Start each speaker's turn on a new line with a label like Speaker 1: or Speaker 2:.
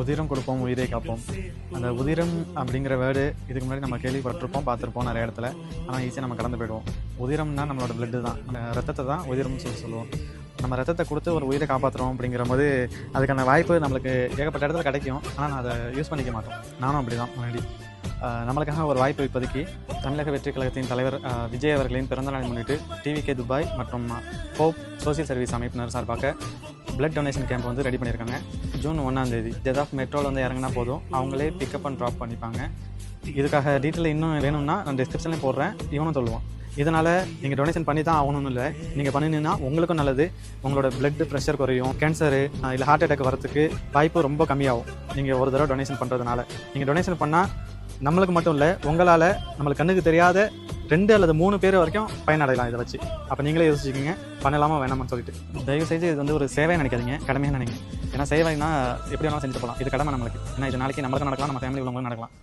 Speaker 1: உதிரம் கொடுப்போம் உயிரை காப்போம். அந்த உதிரம் அப்படிங்கிற வேர்டு இதுக்கு முன்னாடி நம்ம கேள்விப்பட்டிருப்போம் பார்த்துருப்போம் நிறைய இடத்துல. ஆனால் ஈஸியாக நம்ம கடந்து போயிடுவோம். உதிரம்னா நம்மளோட பிளட்டு தான். ரத்தத்தை தான் உதிரம்னு சொல்லி சொல்லுவோம். நம்ம ரத்தத்தை கொடுத்து ஒரு உயிரை காப்பாற்றுறோம் அப்படிங்கிற போது அதுக்கான வாய்ப்பு நம்மளுக்கு ஏகப்பட்ட இடத்துல கிடைக்கும். ஆனால் நான் அதை யூஸ் பண்ணிக்க மாட்டோம். நானும் அப்படி தான் முன்னாடி நம்மளுக்காக ஒரு வாய்ப்பு இப்போதைக்கு தமிழக வெற்றி கழகத்தின் தலைவர் விஜய் அவர்களின் பிறந்தநாளை முன்னிட்டு டிவிகே துபாய் மற்றும் ஹோப் சோசியல் சர்வீஸ் அமைப்பினர் சார்பாக பிளட் டொனேஷன் கேம்ப் வந்து ரெடி பண்ணியிருக்காங்க. ஜூன் ஒன்றாந்தேதி தேதி. ஆஃப் மெட்ரோவில் வந்து இறங்கினா போதும். அவங்களே பிக்கப் அண்ட் ட்ராப் பண்ணிப்பாங்க. இதுக்காக டீட்டெயில் இன்னும் வேணும்னா நான் டிஸ்கிரிப்ஷன்லேயும் போடுறேன். இவனும் சொல்லுவான். இதனால் நீங்கள் டொனேஷன் பண்ணி தான் ஆகணும்னு இல்லை. நீங்கள் பண்ணினீங்கன்னா உங்களுக்கும் நல்லது. உங்களோட பிளட் ப்ரெஷர் குறையும். கேன்சரு இல்லை ஹார்ட் அட்டாக் வரத்துக்கு வாய்ப்பு ரொம்ப கம்மியாகும். நீங்கள் ஒரு தடவை டொனேஷன் பண்ணுறதுனால நீங்கள் டொனேஷன் பண்ணால் நம்மளுக்கு மட்டும் இல்லை உங்களால் நம்மளுக்கு கண்ணுக்கு தெரியாத ரெண்டு அல்லது மூணு பேர் வரைக்கும் பயனடையலாம் இதை வச்சு. அப்போ நீங்களே யோசிச்சுக்கோங்க பண்ணலாமா வேணாமான்னு சொல்லிட்டு. தயவு செய்து இது வந்து ஒரு சேவை நினைக்காதீங்க கடமையாக நினைங்க. ஏன்னா சேவைனா எப்படி வேணாலும் செஞ்சுட்டு போகலாம். இது கடமை நம்மளுக்கு. ஏன்னா இது நாளைக்கு நம்மளுக்கு நடக்கலாம் நம்ம ஃபேமிலி உள்ளவங்களும் நடக்கலாம்.